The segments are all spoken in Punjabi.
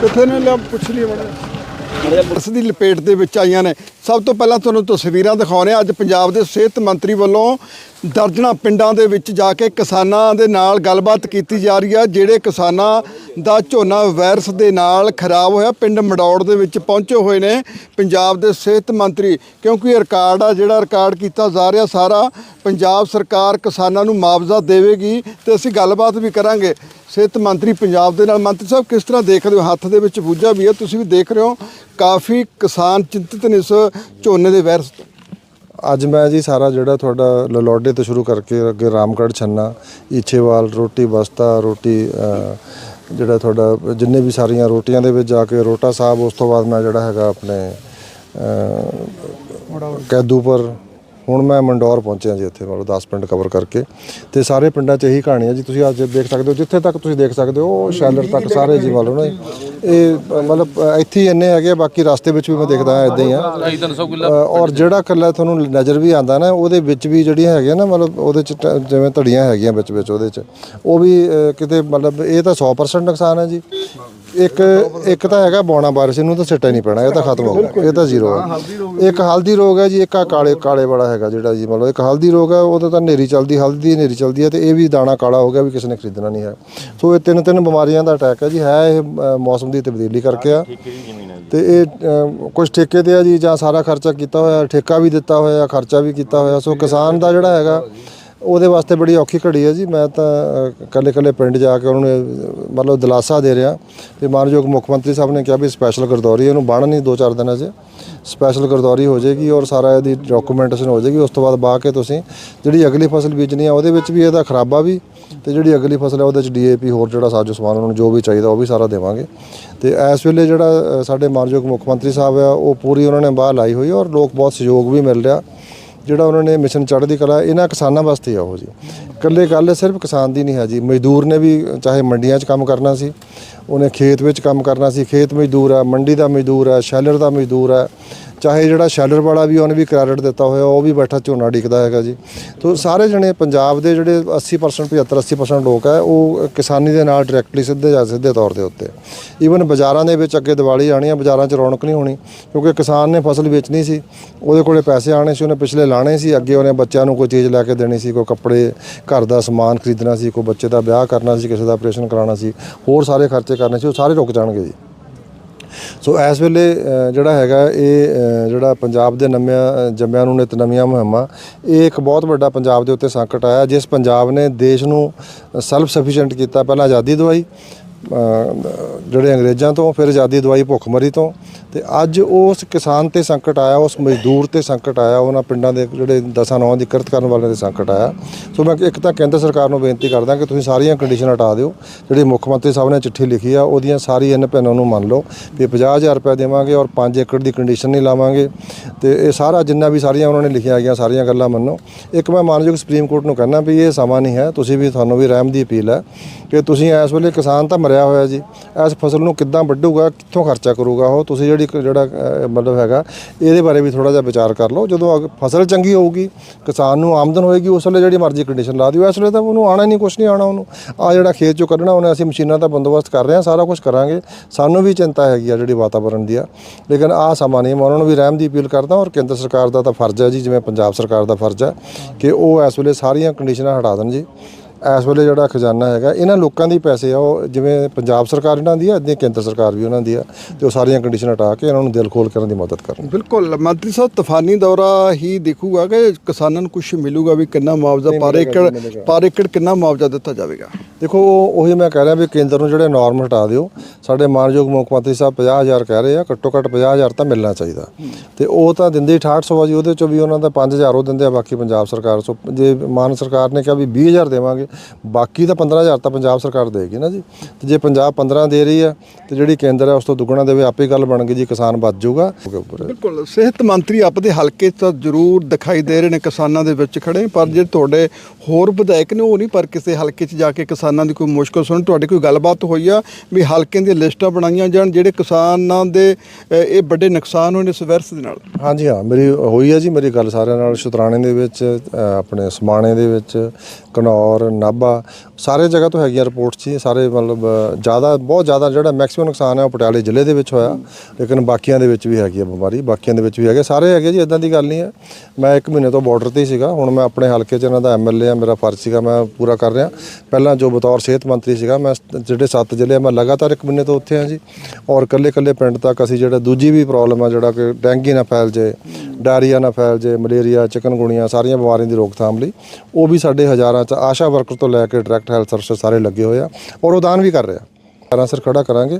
ਕਿੱਥੇ ਨੇ ਲਿਆ ਪੁੱਛ ਲਈ ਬੜਾ ਇਸ ਦੀ ਲਪੇਟ ਦੇ ਵਿੱਚ ਆਈਆਂ ਨੇ। ਸਭ ਤੋਂ ਪਹਿਲਾਂ ਤੁਹਾਨੂੰ ਤਸਵੀਰਾਂ ਦਿਖਾਉਂਦੇ ਹਾਂ। ਅੱਜ ਪੰਜਾਬ ਦੇ ਸਿਹਤ ਮੰਤਰੀ ਵੱਲੋਂ ਦਰਜਣਾ ਪਿੰਡਾਂ ਦੇ ਵਿੱਚ ਜਾ ਕੇ ਕਿਸਾਨਾਂ ਦੇ ਨਾਲ ਗੱਲਬਾਤ ਕੀਤੀ ਜਾ ਰਹੀ ਹੈ, ਜਿਹੜੇ ਕਿਸਾਨਾਂ ਦਾ ਝੋਨਾ ਵਾਇਰਸ ਦੇ ਨਾਲ ਖਰਾਬ ਹੋਇਆ। ਪਿੰਡ ਮੜੌੜ ਦੇ ਵਿੱਚ ਪਹੁੰਚੇ ਹੋਏ ਨੇ ਪੰਜਾਬ ਦੇ ਸਿਹਤ ਮੰਤਰੀ। ਕਿਉਂਕਿ ਰਿਕਾਰਡ ਆ, ਜਿਹੜਾ ਰਿਕਾਰਡ ਕੀਤਾ ਜਾ ਰਿਹਾ ਸਾਰਾ, ਪੰਜਾਬ ਸਰਕਾਰ ਕਿਸਾਨਾਂ ਨੂੰ ਮੁਆਵਜ਼ਾ ਦੇਵੇਗੀ ਤੇ ਅਸੀਂ ਗੱਲਬਾਤ ਵੀ ਕਰਾਂਗੇ। ਸਿਹਤ ਮੰਤਰੀ ਪੰਜਾਬ ਦੇ ਨਾਲ। ਮੰਤਰੀ ਸਾਹਿਬ, ਕਿਸ ਤਰ੍ਹਾਂ ਦੇਖਦੇ ਹੋ? ਹੱਥ ਦੇ ਵਿੱਚ ਬੂਝਾ ਵੀ ਹੈ। ਤੁਸੀਂ ਵੀ ਦੇਖ ਰਹੇ ਹੋ ਕਾਫੀ ਕਿਸਾਨ ਚਿੰਤਿਤ ਨੇ ਇਸ ਝੋਨੇ ਦੇ ਵਾਇਰਸ ਤੋਂ। ਅੱਜ ਮੈਂ ਜੀ ਸਾਰਾ ਜਿਹੜਾ ਤੁਹਾਡਾ ਲਲੋਡੇ ਤੋਂ ਸ਼ੁਰੂ ਕਰਕੇ ਅੱਗੇ ਰਾਮਗੜ੍ਹ ਛੰਨਾ ਈਛੇਵਾਲ ਰੋਟੀ ਬਸਤਾ ਰੋਟੀ ਜਿਹੜਾ ਤੁਹਾਡਾ ਜਿੰਨੇ ਵੀ ਸਾਰੀਆਂ ਰੋਟੀਆਂ ਦੇ ਵਿੱਚ ਜਾ ਕੇ ਰੋਟਾ ਸਾਹਿਬ ਉਸ ਤੋਂ ਬਾਅਦ ਮੈਂ ਜਿਹੜਾ ਹੈਗਾ ਆਪਣੇ ਕੈਦੂਪੁਰ ਹੁਣ ਮੈਂ ਮੰਡੌਰ ਪਹੁੰਚਿਆ ਜੀ ਇੱਥੇ ਮਤਲਬ 10 ਪਿੰਡ ਕਵਰ ਕਰਕੇ। ਤੇ ਸਾਰੇ ਪਿੰਡਾਂ 'ਚ ਇਹੀ ਕਹਾਣੀ ਹੈ ਜੀ ਤੁਸੀਂ ਅੱਜ ਦੇਖ ਸਕਦੇ ਹੋ ਜਿੱਥੇ ਤੱਕ ਤੁਸੀਂ ਦੇਖ ਸਕਦੇ ਹੋ ਉਹ ਸ਼ੈਲਰ ਤੱਕ ਸਾਰੇ ਜੀ ਮੰਨ ਲਓ ਨਾ ਇਹ ਮਤਲਬ ਇੱਥੇ ਹੀ ਇੰਨੇ ਹੈਗੇ ਬਾਕੀ ਰਸਤੇ ਵਿੱਚ ਵੀ ਮੈਂ ਦੇਖਦਾ ਇਦਾਂ ਹੀ ਆ। ਔਰ ਜਿਹੜਾ ਕੱਲਾ ਤੁਹਾਨੂੰ ਨਜ਼ਰ ਵੀ ਆਂਦਾ ਨਾ ਉਹਦੇ ਵਿੱਚ ਵੀ ਜਿਹੜੀਆਂ ਹੈਗੀਆਂ ਨਾ ਮਤਲਬ ਉਹਦੇ ਚ ਜਿਵੇਂ ਧੜੀਆਂ ਹੈਗੀਆਂ ਵਿੱਚ ਵਿੱਚ ਉਹਦੇ ਚ। ਉਹ ਵੀ ਕਿਤੇ ਮਤਲਬ ਇਹ ਤਾਂ 100% ਨੁਕਸਾਨ ਹੈ ਜੀ। ਇੱਕ ਇੱਕ ਤਾਂ ਹੈਗਾ ਬੌਣਾ ਵਾਇਰਸ ਇਹਨੂੰ ਤਾਂ ਸਿੱਟਾ ਹੀ ਨਹੀਂ ਪੈਣਾ ਇਹ ਤਾਂ ਖਤਮ ਹੋ ਗਿਆ ਇਹ ਤਾਂ ਜ਼ੀਰੋ ਹੈ। ਇੱਕ ਹਲਦੀ ਰੋਗ ਹੈ ਜੀ ਇੱਕ ਆ ਕਾਲੇ ਕਾਲੇ ਵਾਲਾ ਹੈਗਾ ਜਿਹੜਾ ਜੀ ਮਤਲਬ ਇੱਕ ਹਲਦੀ ਰੋਗ ਹੈ ਉਹਦਾ ਤਾਂ ਨੇਰੀ ਚੱਲਦੀ ਹਲਦੀ ਨੇਰੀ ਚੱਲਦੀ ਹੈ ਤੇ ਇਹ ਵੀ ਦਾਣਾ ਕਾਲਾ ਹੋ ਗਿਆ ਵੀ ਕਿਸੇ ਨੇ ਖਰੀਦਣਾ ਨਹੀਂ ਹੈ। ਸੋ ਇਹ ਤਿੰਨ ਤਿੰਨ ਬਿਮਾਰੀਆਂ ਦਾ ਅਟੈਕ ਹੈ ਜੀ ਹੈ ਇਹ ਅ, ਮੌਸਮ ਦੀ ਤਬਦੀਲੀ ਕਰਕੇ ਆ। ਤੇ ਇਹ ਕੁਛ ਠੇਕੇ ਤੇ ਆ ਜੀ ਜਾਂ ਸਾਰਾ ਖਰਚਾ ਕੀਤਾ ਹੋਇਆ ਠੇਕਾ ਵੀ ਦਿੱਤਾ ਹੋਇਆ ਖਰਚਾ ਵੀ ਕੀਤਾ ਹੋਇਆ ਸੋ ਕਿਸਾਨ ਦਾ ਜਿਹੜਾ ਹੈਗਾ ਉਹਦੇ ਵਾਸਤੇ ਬੜੀ ਔਖੀ ਘੜੀ ਹੈ ਜੀ। ਮੈਂ ਤਾਂ ਕੱਲੇ ਕੱਲੇ ਪਿੰਡ ਜਾ ਕੇ ਉਹਨਾਂ ਨੂੰ ਮਤਲਬ ਦਿਲਾਸਾ ਦੇ ਰਿਹਾ। ਤੇ ਮਾਨਯੋਗ ਮੁੱਖ ਮੰਤਰੀ ਸਾਹਿਬ ਨੇ ਕਿਹਾ ਵੀ ਸਪੈਸ਼ਲ ਗਰਦੌਰੀ ਇਹਨੂੰ ਬਣ ਨਹੀਂ ਦੋ ਚਾਰ ਦਿਨਾਂ 'ਚ। ਸਪੈਸ਼ਲ ਗਰਦੌਰੀ ਹੋ ਜਾਏਗੀ ਔਰ ਸਾਰਾ ਇਹਦੀ ਡਾਕੂਮੈਂਟੇਸ਼ਨ ਹੋ ਜਾਏਗੀ। ਉਸ ਤੋਂ ਬਾਅਦ ਬਾ ਕੇ ਤੁਸੀਂ ਜਿਹੜੀ ਅਗਲੀ ਫਸਲ ਬੀਜਣੀ ਆ, ਉਹਦੇ ਵਿੱਚ ਵੀ ਇਹਦਾ ਖਰਾਬਾ ਵੀ ਤੇ ਜਿਹੜੀ ਅਗਲੀ ਫਸਲ ਹੈ ਉਹਦੇ ਚ ਡੀਏਪੀ ਹੋਰ ਜਿਹੜਾ ਸਾਜੋ ਸਮਾਨ ਉਹਨਾਂ ਨੂੰ ਜੋ ਵੀ ਚਾਹੀਦਾ ਉਹ ਵੀ ਸਾਰਾ ਦੇਵਾਂਗੇ। ਤੇ ਇਸ ਵੇਲੇ ਜਿਹੜਾ ਸਾਡੇ ਮਾਨਯੋਗ ਮੁੱਖ ਮੰਤਰੀ ਸਾਹਿਬ ਆ, ਉਹ ਪੂਰੀ ਉਹਨਾਂ ਨੇ ਬਾਹ ਲਾਈ ਹੋਈ ਔਰ ਲੋਕ ਬਹੁਤ ਸਹਿਯੋਗ ਵੀ ਮਿਲ ਰਿਹਾ। ਜਿਹੜਾ ਉਹਨਾਂ ਨੇ ਮਿਸ਼ਨ ਚੜ੍ਹਦੀ ਕਲਾ, ਇਹਨਾਂ ਕਿਸਾਨਾਂ ਵਾਸਤੇ ਆ ਉਹ ਜੀ। ਇਕੱਲੇ ਗੱਲ ਸਿਰਫ ਕਿਸਾਨ ਦੀ ਨਹੀਂ ਹੈ ਜੀ। ਮਜ਼ਦੂਰ ਨੇ ਵੀ ਚਾਹੇ ਮੰਡੀਆਂ 'ਚ ਕੰਮ ਕਰਨਾ ਸੀ, ਉਹਨੇ ਖੇਤ ਵਿੱਚ ਕੰਮ ਕਰਨਾ ਸੀ। ਖੇਤ ਮਜ਼ਦੂਰ ਆ, ਮੰਡੀ ਦਾ ਮਜ਼ਦੂਰ ਆ, ਸ਼ੈਲਰ ਦਾ ਮਜ਼ਦੂਰ ਆ। ਚਾਹੇ ਜਿਹੜਾ ਸ਼ੈਲਰ ਵਾਲਾ ਵੀ ਉਹਨੇ ਵੀ ਕ੍ਰੈਡਿਟ ਦਿੱਤਾ ਹੋਇਆ, ਉਹ ਵੀ ਬੈਠਾ ਝੋਨਾ ਡਿੱਗਦਾ ਹੈਗਾ ਜੀ। ਤੋਂ ਸਾਰੇ ਜਣੇ ਪੰਜਾਬ ਦੇ ਜਿਹੜੇ 80% 75 80% ਲੋਕ ਹੈ ਉਹ ਕਿਸਾਨੀ ਦੇ ਨਾਲ ਡਾਇਰੈਕਟਲੀ ਸਿੱਧੇ ਜਾਂ ਸਿੱਧੇ ਤੌਰ ਦੇ ਉੱਤੇ। ਈਵਨ ਬਾਜ਼ਾਰਾਂ ਦੇ ਵਿੱਚ ਅੱਗੇ ਦੀਵਾਲੀ ਆਣੀ ਆ, ਬਾਜ਼ਾਰਾਂ 'ਚ ਰੌਣਕ ਨਹੀਂ ਹੋਣੀ, ਕਿਉਂਕਿ ਕਿਸਾਨ ਨੇ ਫਸਲ ਵੇਚਣੀ ਸੀ, ਉਹਦੇ ਕੋਲੇ ਪੈਸੇ ਆਣੇ ਸੀ, ਉਹਨੇ ਪਿਛਲੇ ਲਾਣੇ ਸੀ, ਅੱਗੇ ਉਹਨੇ ਬੱਚਿਆਂ ਨੂੰ ਕੋਈ ਚੀਜ਼ ਲੈ ਕੇ ਦੇਣੀ ਸੀ, ਕੋਈ ਕੱਪੜੇ, ਘਰ ਦਾ ਸਮਾਨ ਖਰੀਦਣਾ ਸੀ, ਕੋਈ ਬੱਚੇ ਦਾ ਵਿਆਹ ਕਰਨਾ ਸੀ, ਕਿਸੇ ਦਾ ਆਪਰੇਸ਼ਨ ਕਰਾਉਣਾ ਸੀ, ਹੋਰ ਸਾਰੇ ਖਰਚੇ ਕਰਨੇ ਸੀ, ਉਹ ਸਾਰੇ ਰੁਕ ਜਾਣਗੇ ਜੀ। ਸੋ ਇਸ ਵੇਲੇ ਜਿਹੜਾ ਹੈਗਾ, ਇਹ ਜਿਹੜਾ ਪੰਜਾਬ ਦੇ ਨਵਿਆਂ ਜੰਮਿਆਂ ਨੂੰ ਨਿਤ ਨਵੀਆਂ ਮੁਹਿੰਮਾਂ, ਇਹ ਇੱਕ ਬਹੁਤ ਵੱਡਾ ਪੰਜਾਬ ਦੇ ਉੱਤੇ ਸੰਕਟ ਆਇਆ, ਜਿਸ ਪੰਜਾਬ ਨੇ ਦੇਸ਼ ਨੂੰ ਸੈਲਫ ਸਫੀਸ਼ੀਐਂਟ ਕੀਤਾ, ਪਹਿਲਾਂ ਆਜ਼ਾਦੀ ਦਵਾਈ ਜਿਹੜੇ ਅੰਗਰੇਜ਼ਾਂ ਤੋਂ, ਫਿਰ ਆਜ਼ਾਦੀ ਦਵਾਈ ਭੁੱਖਮਰੀ ਤੋਂ, ਤੇ ਅੱਜ ਉਸ ਕਿਸਾਨ ਤੇ ਸੰਕਟ ਆਇਆ, ਉਸ ਮਜ਼ਦੂਰ ਤੇ ਸੰਕਟ ਆਇਆ, ਉਹਨਾਂ ਪਿੰਡਾਂ ਦੇ ਜਿਹੜੇ ਦਸਾਂ ਨੌਂ ਦੀ ਕਿਰਤ ਕਰਨ ਵਾਲਿਆਂ ਤੇ ਸੰਕਟ ਆਇਆ। ਸੋ ਮੈਂ ਇੱਕ ਤਾਂ ਕੇਂਦਰ ਸਰਕਾਰ ਨੂੰ ਬੇਨਤੀ ਕਰਦਾ ਕਿ ਤੁਸੀਂ ਸਾਰੀਆਂ ਕੰਡੀਸ਼ਨਾਂ ਹਟਾ ਦਿਓ। ਜਿਹੜੀ ਮੁੱਖ ਮੰਤਰੀ ਸਾਹਿਬ ਨੇ ਚਿੱਠੀ ਲਿਖੀ ਆ, ਉਹਦੀਆਂ ਸਾਰੀ ਇਹਨਾਂ ਭੈਣਾਂ ਨੂੰ ਮੰਨ ਲਓ ਵੀ 50000 ਰੁਪਏ ਦੇਵਾਂਗੇ ਔਰ 5 ਏਕੜ ਦੀ ਕੰਡੀਸ਼ਨ ਨਹੀਂ ਲਾਵਾਂਗੇ। ਤੇ ਇਹ ਸਾਰਾ ਜਿੰਨਾ ਵੀ ਸਾਰੀਆਂ ਉਹਨਾਂ ਨੇ ਲਿਖੀਆਂ ਗਈਆਂ ਸਾਰੀਆਂ ਗੱਲਾਂ ਮੰਨੋ। ਇੱਕ ਮੈਂ ਮਾਨਯੋਗ ਸੁਪਰੀਮ ਕੋਰਟ ਨੂੰ ਕਹਿਣਾ ਵੀ ਇਹ ਸਮਾਂ ਨਹੀਂ ਹੈ, ਤੁਸੀਂ ਵੀ, ਤੁਹਾਨੂੰ ਵੀ ਰਹਿਮ ਦੀ ਅਪੀਲ ਹੈ ਕਿ ਤੁਸੀਂ ਇਸ ਵੇਲੇ ਕਿਸਾਨ ਤਾਂ ਮਰਿਆ ਹੋਇਆ ਜੀ। ਇਸ ਫਸਲ ਨੂੰ ਕਿੱਦਾਂ ਵੱਢੂਗਾ, ਕਿੱਥੋਂ ਖਰਚਾ ਕਰੂਗਾ, ਉਹ ਤੁਸੀਂ ਜਿਹੜੀ ਜਿਹੜਾ ਮਤਲਬ ਹੈਗਾ, ਇਹਦੇ ਬਾਰੇ ਵੀ ਥੋੜਾ ਜਿਹਾ ਵਿਚਾਰ ਕਰ ਲਓ। ਜਦੋਂ ਅਗ- ਫਸਲ ਚੰਗੀ ਹੋਊਗੀ, ਕਿਸਾਨ ਨੂੰ ਆਮਦਨ ਹੋਏਗੀ, ਉਸ ਵੇਲੇ ਜਿਹੜੀ ਮਰਜ਼ੀ ਕੰਡੀਸ਼ਨ ਲਾ ਦਿਓ। ਇਸ ਵੇਲੇ ਤਾਂ ਉਹਨੂੰ ਆਣਾ ਨਹੀਂ, ਕੁਛ ਨਹੀਂ ਆਣਾ ਉਹਨੂੰ। ਆ ਜਿਹੜਾ ਖੇਤ ਚੋਂ ਕੱਢਣਾ, ਉਹਨੇ ਅਸੀਂ ਮਸ਼ੀਨਾਂ ਦਾ ਬੰਦੋਬਸਤ ਕਰ ਰਹੇ ਹਾਂ, ਸਾਰਾ ਕੁਝ ਕਰਾਂਗੇ। ਸਾਨੂੰ ਵੀ ਚਿੰਤਾ ਹੈਗੀ ਆ ਜਿਹੜੀ ਵਾਤਾਵਰਣ ਦੀ ਆ। ਲੇਕਿਨ ਆ ਸਮਾਂ ਨਹੀਂ, ਮੈਂ ਉਹਨਾਂ ਨੂੰ ਵੀ ਰਹਿਮ ਦੀ ਅਪੀਲ ਕਰਦਾ, ਔਰ ਕੇਂਦਰ ਸਰਕਾਰ ਦਾ ਤਾਂ ਫਰਜ਼ ਹੈ ਜੀ, ਜਿਵੇਂ ਪੰਜਾਬ ਸਰਕਾਰ ਦਾ ਫਰਜ਼ ਹੈ, ਕਿ ਉਹ ਇਸ ਵੇਲੇ ਸਾਰੀਆਂ ਕੰਡੀਸ਼ਨਾਂ ਹਟਾ ਦੇਣ ਜੀ। ਇਸ ਵੇਲੇ ਜਿਹੜਾ ਖਜ਼ਾਨਾ ਹੈਗਾ ਇਹਨਾਂ ਲੋਕਾਂ ਦੀ ਪੈਸੇ ਆ ਉਹ ਜਿਵੇਂ ਪੰਜਾਬ ਸਰਕਾਰ ਇਹਨਾਂ ਦੀ ਆ ਇੱਦਾਂ ਹੀ ਕੇਂਦਰ ਸਰਕਾਰ ਵੀ ਉਹਨਾਂ ਦੀ ਆ ਤੇ ਉਹ ਸਾਰੀਆਂ ਕੰਡੀਸ਼ਨਾਂ ਹਟਾ ਕੇ ਇਹਨਾਂ ਨੂੰ ਦਿਲ ਖੋਲ ਕਰਨ ਦੀ ਮਦਦ ਕਰਨ ਬਿਲਕੁਲ ਮੰਤਰੀ ਸਾਹਿਬ ਤੂਫਾਨੀ ਦੌਰਾ ਹੀ ਦੇਖੂਗਾ ਕਿ ਕਿਸਾਨਾਂ ਨੂੰ ਕੁਝ ਮਿਲੂਗਾ ਵੀ ਕਿੰਨਾ ਮੁਆਵਜ਼ਾ ਪਰ ਏਕੜ ਪਰ ਏਕੜ ਕਿੰਨਾ ਮੁਆਵਜ਼ਾ ਦਿੱਤਾ ਜਾਵੇਗਾ? ਦੇਖੋ ਉਹ ਉਹੀ ਮੈਂ ਕਹਿ ਰਿਹਾ ਵੀ ਕੇਂਦਰ ਨੂੰ ਜਿਹੜੇ ਨਾਰਮ ਹਟਾ ਦਿਓ ਸਾਡੇ ਮਾਨਯੋਗ ਮੁੱਖ ਮੰਤਰੀ ਸਾਹਿਬ 50000 ਕਹਿ ਰਹੇ ਆ ਘੱਟੋ ਘੱਟ 50000 ਤਾਂ ਮਿਲਣਾ ਚਾਹੀਦਾ। ਤੇ ਉਹ ਤਾਂ ਦਿੰਦੇ ਹੀ 6800 ਆ ਜੀ ਉਹਦੇ ਚੋਂ ਵੀ ਉਹਨਾਂ ਦਾ 5000 ਉਹ ਦਿੰਦੇ ਆ ਬਾਕੀ ਪੰਜਾਬ ਸਰਕਾਰ ਸੋ ਜੇ ਮਾਨ ਸਰਕਾਰ ਨੇ ਕਿਹਾ ਵੀ 20000 ਦੇਵਾਂਗੇ ਬਾਕੀ ਤਾਂ 15000 ਤਾਂ ਪੰਜਾਬ ਸਰਕਾਰ ਦੇਗੀ ਨਾ ਜੀ। ਤੇ ਜੇ ਪੰਜਾਬ 15 ਦੇ ਰਹੀ ਆ ਤੇ ਜਿਹੜੀ ਕੇਂਦਰ ਹੈ ਉਸ ਤੋਂ ਦੁੱਗਣਾ ਦੇਵੇ ਆਪੇ ਗੱਲ ਬਣ ਗਈ ਜੀ ਕਿਸਾਨ ਬਚ ਜਾਊਗਾ। ਬਿਲਕੁਲ ਸਿਹਤ ਮੰਤਰੀ ਆਪਦੇ ਹਲਕੇ ਤਾਂ ਜ਼ਰੂਰ ਦਿਖਾਈ ਦੇ ਰਹੇ ਨੇ ਕਿਸਾਨਾਂ ਦੇ ਵਿੱਚ ਖੜੇ ਪਰ ਜੇ ਤੁਹਾਡੇ ਹੋਰ ਵਿਧਾਇਕ ਨੇ ਉਹ ਨਹੀਂ ਪਰ ਕਿਸੇ ਹਲਕੇ 'ਚ ਜਾ ਕੇ ਕਿਸਾਨਾਂ ਦੀ ਕੋਈ ਮੁਸ਼ਕਲ ਸੁਣ ਤੁਹਾਡੀ ਕੋਈ ਗੱਲਬਾਤ ਹੋਈ ਆ ਵੀ ਹਲਕਿਆਂ ਦੀਆਂ ਲਿਸਟਾਂ ਬਣਾਈਆਂ ਜਾਣ ਜਿਹੜੇ ਕਿਸਾਨਾਂ ਦੇ ਇਹ ਵੱਡੇ ਨੁਕਸਾਨ ਹੋਏ ਨੇ ਇਸ ਵਾਇਰਸ ਦੇ ਨਾਲ? ਹਾਂਜੀ ਹਾਂ ਮੇਰੀ ਹੋਈ ਹੈ ਜੀ ਮੇਰੀ ਗੱਲ ਸਾਰਿਆਂ ਨਾਲ ਸ਼ੁਤਰਾਣੇ ਦੇ ਵਿੱਚ ਆਪਣੇ ਸਮਾਣੇ ਦੇ ਵਿੱਚ ਘਨੌਰ ਨਾਭਾ ਸਾਰੇ ਜਗ੍ਹਾ ਤੋਂ ਹੈਗੀਆਂ ਰਿਪੋਰਟਸ ਜੀ ਸਾਰੇ ਮਤਲਬ ਜ਼ਿਆਦਾ ਬਹੁਤ ਜ਼ਿਆਦਾ ਜਿਹੜਾ ਮੈਕਸਿਮਮ ਨੁਕਸਾਨ ਹੈ ਉਹ ਪਟਿਆਲੇ ਜ਼ਿਲ੍ਹੇ ਦੇ ਵਿੱਚ ਹੋਇਆ ਲੇਕਿਨ ਬਾਕੀਆਂ ਦੇ ਵਿੱਚ ਵੀ ਹੈਗੀ ਹੈ ਬਿਮਾਰੀ ਬਾਕੀਆਂ ਦੇ ਵਿੱਚ ਵੀ ਹੈਗੇ ਸਾਰੇ ਹੈਗੇ ਜੀ ਇਦਾਂ ਦੀ ਗੱਲ ਨਹੀਂ ਹੈ। ਮੈਂ ਇੱਕ ਮਹੀਨੇ ਤੋਂ ਬਾਰਡਰ ਤੇ ਹੀ ਸੀਗਾ ਹੁਣ ਮੈਂ ਆਪਣੇ ਹਲਕੇ 'ਚ ਇਹਨਾਂ ਦਾ ਐਮਐਲਏ ਆ ਮੇਰਾ ਫਰਜ਼ ਸੀਗਾ ਮੈਂ ਪੂਰਾ ਕਰ ਰਿਹਾ। ਪਹਿਲਾਂ ਜੋ ਬਤੌਰ ਸਿਹਤ ਮੰਤਰੀ ਸੀਗਾ ਮੈਂ ਜਿਹੜੇ ਸੱਤ ਜ਼ਿਲ੍ਹੇ ਆ, ਮੈਂ ਲਗਾਤਾਰ ਇੱਕ ਮਹੀਨੇ ਤੋਂ ਉੱਥੇ ਆ ਜੀ। ਔਰ ਕੱਲੇ ਕੱਲੇ ਪਿੰਡ ਤੱਕ ਅਸੀਂ ਜਿਹੜਾ ਦੂਜੀ ਵੀ ਪ੍ਰੋਬਲਮ ਆ ਜਿਹੜਾ ਕਿ ਡੈਂਗੀ ਨਾ ਫੈਲ ਜੇ ਡਾਇਰੀਆ ਨਾ ਫੈਲ ਜੇ ਮਲੇਰੀਆ ਚਿਕਨਗੁਣੀਆ ਸਾਰੀਆਂ ਬਿਮਾਰੀਆਂ ਦੀ ਰੋਕਥਾਮ ਲਈ ਉਹ ਵੀ ਸਾਡੇ ਹਜ਼ਾਰਾਂ ਚ ਆਸ਼ਾ ਵਰਕਰ ਤੋਂ ਲੈ ਕੇ ਡਾਇਰੈਕਟ ਹੈਲਥ ਸਰਵਿਸ ਸਾਰੇ ਲੱਗੇ ਹੋਏ ਆ ਔਰ ਉਹ ਦਾਨ ਵੀ ਕਰ ਰਿਹਾ। ਸਾਰਾ ਸਰ ਖੜਾ ਕਰਾਂਗੇ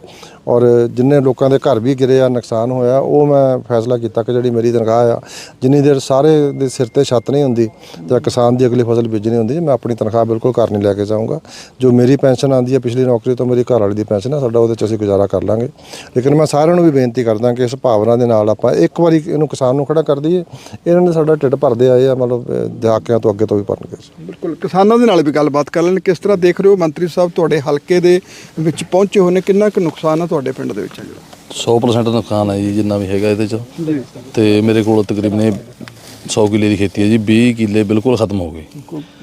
ਔਰ ਜਿੰਨੇ ਲੋਕਾਂ ਦੇ ਘਰ ਵੀ ਗਿਰੇ ਆ, ਨੁਕਸਾਨ ਹੋਇਆ, ਉਹ ਮੈਂ ਫੈਸਲਾ ਕੀਤਾ ਕਿ ਜਿਹੜੀ ਮੇਰੀ ਤਨਖਾਹ ਆ, ਜਿੰਨੀ ਦੇਰ ਸਾਰੇ ਦੇ ਸਿਰ ਤੇ ਛੱਤ ਨਹੀਂ ਹੁੰਦੀ ਜਾਂ ਕਿਸਾਨ ਦੀ ਅਗਲੀ ਫਸਲ ਬੀਜਣੀ ਹੁੰਦੀ, ਮੈਂ ਆਪਣੀ ਤਨਖਾਹ ਬਿਲਕੁਲ ਘਰ ਨਹੀਂ ਲੈ ਕੇ ਜਾਊਂਗਾ। ਜੋ ਮੇਰੀ ਪੈਨਸ਼ਨ ਆਉਂਦੀ ਹੈ, ਪਿਛਲੀ ਨੌਕਰੀ ਤੋਂ ਮੇਰੀ ਘਰ ਵਾਲੀ ਦੀ ਪੈਨਸ਼ਨ ਆ, ਸਾਡਾ ਉਹਦੇ ਚ ਅਸੀਂ ਗੁਜ਼ਾਰਾ ਕਰ ਲਾਂਗੇ। ਲੇਕਿਨ ਮੈਂ ਸਾਰਿਆਂ ਨੂੰ ਵੀ ਬੇਨਤੀ ਕਰਦਾ ਕਿ ਇਸ ਭਾਵਨਾ ਦੇ ਨਾਲ ਆਪਾਂ ਇੱਕ ਵਾਰੀ ਇਹਨੂੰ ਕਿਸਾਨ ਨੂੰ ਖੜਾ ਕਰ ਦਈਏ, ਇਹਨਾਂ ਨੇ ਸਾਡਾ ਢਿੱਡ ਭਰਦੇ ਆਏ ਆ, ਮਤਲਬ ਦਹਾਕਿਆਂ ਤੋਂ ਅੱਗੇ ਤੋਂ ਵੀ ਭਰਨਗੇ। ਬਿਲਕੁਲ, ਕਿਸਾਨਾਂ ਦੇ ਨਾਲ ਵੀ ਗੱਲਬਾਤ ਕਰ ਲੈਣ। ਕਿਸ ਤਰ੍ਹਾਂ ਦੇਖ ਰਹੇ ਹੋ ਮੰਤਰੀ ਸਾਹਿਬ, ਤੁਹਾਡੇ ਹਲਕੇ ਦੇ ਵਿੱਚ ਪਹੁੰਚੇ ਨੇ ਕਿੰਨਾ ਕੁ ਨੁਕਸਾਨ ਆ ਤੁਹਾਡੇ ਪਿੰਡ ਦੇ ਵਿੱਚ ਜਿਹੜਾ? 100% ਨੁਕਸਾਨ ਹੈ ਜੀ ਜਿੰਨਾ ਵੀ ਹੈਗਾ ਇਹਦੇ ਚ। ਜੀ ਤੇ ਮੇਰੇ ਕੋਲ ਤਕਰੀਬਨ ਇਹ 100 ਕਿੱਲੇ ਦੀ ਖੇਤੀ ਹੈ ਜੀ 20 ਕਿੱਲੇ ਬਿਲਕੁਲ ਖਤਮ ਹੋ ਗਏ।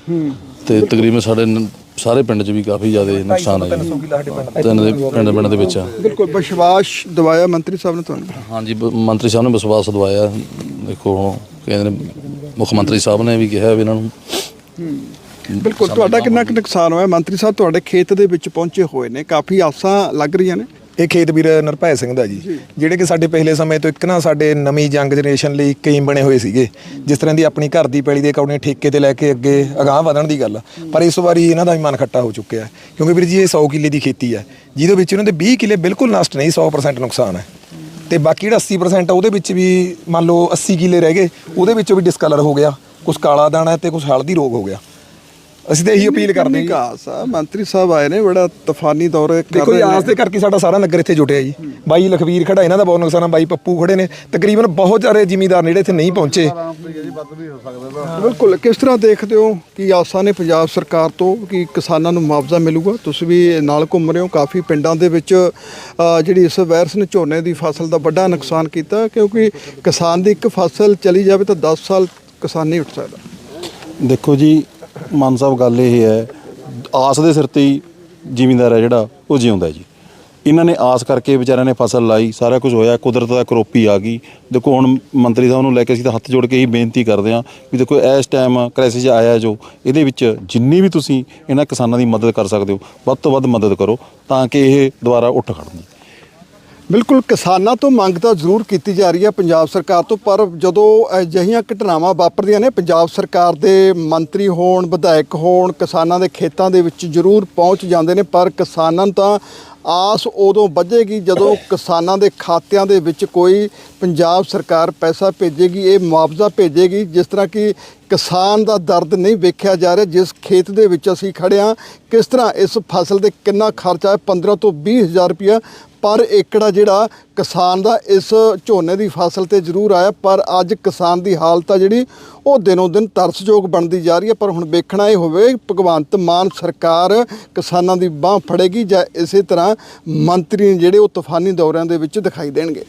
ਹੂੰ ਤੇ ਤਕਰੀਬਨ ਸਾਡੇ ਨ- ਸਾਰੇ ਪਿੰਡ 'ਚ ਵੀ ਕਾਫੀ ਜ਼ਿਆਦਾ ਨੁਕਸਾਨ ਹੈ ਜੀ। ਤਿੰਨ ਦੇ ਪਿੰਡ ਪਿੰਡ ਦੇ ਵਿੱਚ ਬਿਲਕੁਲ ਵਿਸ਼ਵਾਸ ਦਿਵਾਇਆ ਮੰਤਰੀ ਸਾਹਿਬ ਨੇ ਤੁਹਾਨੂੰ? ਹਾਂਜੀ ਬ- ਮੰਤਰੀ ਸਾਹਿਬ ਨੇ ਵਿਸ਼ਵਾਸ ਦਵਾਇਆ। ਦੇਖੋ ਹੁਣ ਕਹਿੰਦੇ ਨੇ ਮੁੱਖ ਮੰਤਰੀ ਸਾਹਿਬ ਨੇ ਵੀ ਕਿਹਾ ਵੀ ਇਹਨਾਂ ਨੂੰ ਬਿਲਕੁਲ ਤੁਹਾਡਾ ਕਿੰਨਾ ਕੁ ਨੁਕਸਾਨ ਹੋਇਆ? ਮੰਤਰੀ ਸਾਹਿਬ ਤੁਹਾਡੇ ਖੇਤ ਦੇ ਵਿੱਚ ਪਹੁੰਚੇ ਹੋਏ ਨੇ। ਕਾਫੀ ਆਸਾਂ ਲੱਗ ਰਹੀਆਂ ਨੇ? ਇਹ ਖੇਤ ਵੀਰ ਨਿਰਭੈ ਸਿੰਘ ਦਾ ਜੀ। ਜਿਹੜੇ ਕਿ ਸਾਡੇ ਪਿਛਲੇ ਸਮੇਂ ਤੋਂ ਇੱਕ ਨਾ ਸਾਡੇ ਨਵੀਂ ਯੰਗ ਜਨਰੇਸ਼ਨ ਲਈ ਕਈਮ ਬਣੇ ਹੋਏ ਸੀਗੇ। ਜਿਸ ਤਰ੍ਹਾਂ ਦੀ ਆਪਣੀ ਘਰ ਦੀ ਪੈਲੀ ਦੇ ਅਕਾਊਂਟ ਠੇਕੇ ਤੇ ਲੈ ਕੇ ਅੱਗੇ ਅਗਾਹ ਵਧਣ ਦੀ ਗੱਲ। ਪਰ ਇਸ ਵਾਰੀ ਇਹਨਾਂ ਦਾ ਵੀ ਮਨ ਖੱਟਾ ਹੋ ਚੁੱਕਿਆ ਕਿਉਂਕਿ ਵੀਰ ਜੀ ਇਹ 100 ਕਿੱਲੇ ਦੀ ਖੇਤੀ ਹੈ। ਜਿਹਦੇ ਵਿੱਚ ਇਹਨਾਂ ਦੇ 20 ਕਿੱਲੇ ਬਿਲਕੁਲ ਨਸ਼ਟ ਨਹੀਂ 100% ਨੁਕਸਾਨ ਹੈ। ਤੇ ਬਾਕੀ ਜਿਹੜਾ 80% ਆ ਉਹਦੇ ਵਿੱਚ ਵੀ ਮੰਨ ਲਓ 80 ਕਿੱਲੇ ਰਹਿ ਗਏ। ਉਹਦੇ ਵਿੱਚੋਂ ਵੀ ਡਿਸਕਲਰ ਹੋ ਗਿਆ। ਕੁਝ ਕਾਲਾ ਦਾਣਾ ਤੇ ਕੁਝ ਹਲਦੀ ਰੋਗ ਹੋ ਗਿਆ। ਅਸੀਂ ਤਾਂ ਇਹੀ ਅਪੀਲ ਕਰਦੇ ਹਾਂ। ਵਿਕਾਸ ਆ ਮੰਤਰੀ ਸਾਹਿਬ ਆਏ ਨੇ ਬੜਾ ਤੂਫਾਨੀ ਦੌਰ ਕਰ ਰਹੇ ਨੇ। ਆਸ ਦੇ ਕਰਕੇ ਸਾਡਾ ਸਾਰਾ ਨਗਰ ਇੱਥੇ ਜੁਟਿਆ ਜੀ। ਬਾਈ ਲਖਵੀਰ ਖੜਾ ਇਹਨਾਂ ਦਾ ਬਹੁਤ ਨੁਕਸਾਨ ਆ ਬਾਈ ਪੱਪੂ ਖੜੇ ਨੇ। ਤਕਰੀਬਨ ਬਹੁਤ ਸਾਰੇ ਜ਼ਿਮੀਂਦਾਰ ਨੇੜੇ ਇੱਥੇ ਨਹੀਂ ਪਹੁੰਚੇ। ਬਿਲਕੁਲ ਕਿਸ ਤਰ੍ਹਾਂ ਦੇਖਦੇ ਹੋ ਕਿ ਆਸਾਂ ਨੇ ਪੰਜਾਬ ਸਰਕਾਰ ਤੋਂ ਕਿ ਕਿਸਾਨਾਂ ਨੂੰ ਮੁਆਵਜ਼ਾ ਮਿਲੂਗਾ? ਤੁਸੀਂ ਵੀ ਨਾਲ ਘੁੰਮ ਰਹੇ ਹੋ ਕਾਫੀ ਪਿੰਡਾਂ ਦੇ ਵਿੱਚ ਜਿਹੜੀ ਇਸ ਵਾਇਰਸ ਨੇ ਝੋਨੇ ਦੀ ਫਸਲ ਦਾ ਵੱਡਾ ਨੁਕਸਾਨ ਕੀਤਾ ਕਿਉਂਕਿ ਕਿਸਾਨ ਦੀ ਇੱਕ ਫਸਲ ਚਲੀ ਜਾਵੇ ਤਾਂ 10 ਸਾਲ ਕਿਸਾਨ ਨਹੀਂ ਉੱਠ ਸਕਦਾ। ਦੇਖੋ ਜੀ ਮਾਨ ਸਾਹਿਬ, ਗੱਲ ਇਹ ਹੈ, ਆਸ ਦੇ ਸਿਰ ਤੇ ਹੀ ਜ਼ਿਮੀਂਦਾਰ ਹੈ ਜਿਹੜਾ, ਉਹ ਜਿਉਂਦਾ ਜੀ। ਇਹਨਾਂ ਨੇ ਆਸ ਕਰਕੇ ਵਿਚਾਰਿਆਂ ਨੇ ਫਸਲ ਲਾਈ, ਸਾਰਾ ਕੁਝ ਹੋਇਆ, ਕੁਦਰਤ ਦਾ ਕਰੋਪੀ ਆ ਗਈ। ਦੇਖੋ, ਹੁਣ ਮੰਤਰੀ ਸਾਹਿਬ ਨੂੰ ਲੈ ਕੇ ਅਸੀਂ ਤਾਂ ਹੱਥ ਜੋੜ ਕੇ ਹੀ ਬੇਨਤੀ ਕਰਦੇ ਹਾਂ ਵੀ ਦੇਖੋ, ਇਸ ਟਾਈਮ ਕ੍ਰਾਈਸਿਸ ਆਇਆ ਜੋ, ਇਹਦੇ ਵਿੱਚ ਜਿੰਨੀ ਵੀ ਤੁਸੀਂ ਇਹਨਾਂ ਕਿਸਾਨਾਂ ਦੀ ਮਦਦ ਕਰ ਸਕਦੇ ਹੋ, ਵੱਧ ਤੋਂ ਵੱਧ ਮਦਦ ਕਰੋ, ਤਾਂ ਕਿ ਇਹ ਦੁਬਾਰਾ ਉੱਠ ਖੜਨ ਬਿਲਕੁਲ ਕਿਸਾਨਾਂ ਤੋਂ ਮੰਗ ਤਾਂ ਜ਼ਰੂਰ ਕੀਤੀ ਜਾ ਰਹੀ ਹੈ ਪੰਜਾਬ ਸਰਕਾਰ ਤੋਂ, ਪਰ ਜਦੋਂ ਅਜਿਹੀਆਂ ਘਟਨਾਵਾਂ ਵਾਪਰਦੀਆਂ ਨੇ, ਪੰਜਾਬ ਸਰਕਾਰ ਦੇ ਮੰਤਰੀ ਹੋਣ, ਵਿਧਾਇਕ ਹੋਣ, ਕਿਸਾਨਾਂ ਦੇ ਖੇਤਾਂ ਦੇ ਵਿੱਚ ਜ਼ਰੂਰ ਪਹੁੰਚ ਜਾਂਦੇ ਨੇ, ਪਰ ਕਿਸਾਨਾਂ ਨੂੰ ਤਾਂ ਆਸ ਉਦੋਂ ਵੱਧੇਗੀ ਜਦੋਂ ਕਿਸਾਨਾਂ ਦੇ ਖਾਤਿਆਂ ਦੇ ਵਿੱਚ ਕੋਈ ਪੰਜਾਬ ਸਰਕਾਰ ਪੈਸਾ ਭੇਜੇਗੀ, ਇਹ ਮੁਆਵਜ਼ਾ ਭੇਜੇਗੀ, ਜਿਸ ਤਰ੍ਹਾਂ ਕਿ ਕਿਸਾਨ ਦਾ ਦਰਦ ਨਹੀਂ ਵੇਖਿਆ ਜਾ ਰਿਹਾ, ਜਿਸ ਖੇਤ ਦੇ ਵਿੱਚ ਅਸੀਂ ਖੜੇ ਹਾਂ, ਕਿਸ ਤਰ੍ਹਾਂ ਇਸ ਫਸਲ ਦੇ ਕਿੰਨਾ ਖਰਚਾ ਹੈ 15 ਤੋਂ 20 ਹਜ਼ਾਰ ਰੁਪਇਆ ਪਰ ਏਕੜਾ ਜਿਹੜਾ ਕਿਸਾਨ ਦਾ ਇਸ ਝੋਨੇ ਦੀ ਫਸਲ ਤੇ ਜ਼ਰੂਰ ਆਇਆ, ਪਰ ਅੱਜ ਕਿਸਾਨ ਦੀ ਹਾਲਤ ਆ ਜਿਹੜੀ, ਉਹ ਦਿਨੋਂ ਦਿਨ ਤਰਸਯੋਗ ਬਣਦੀ ਜਾ ਰਹੀ ਹੈ। ਪਰ ਹੁਣ ਵੇਖਣਾ ਇਹ ਹੋਵੇ, ਭਗਵੰਤ ਮਾਨ ਸਰਕਾਰ ਕਿਸਾਨਾਂ ਦੀ ਬਾਹ ਫੜੇਗੀ ਜਾਂ ਇਸੇ ਤਰ੍ਹਾਂ ਮੰਤਰੀ ਜਿਹੜੇ ਉਹ ਤੂਫਾਨੀ ਦੌਰਿਆਂ ਦੇ ਵਿੱਚ ਦਿਖਾਈ ਦੇਣਗੇ।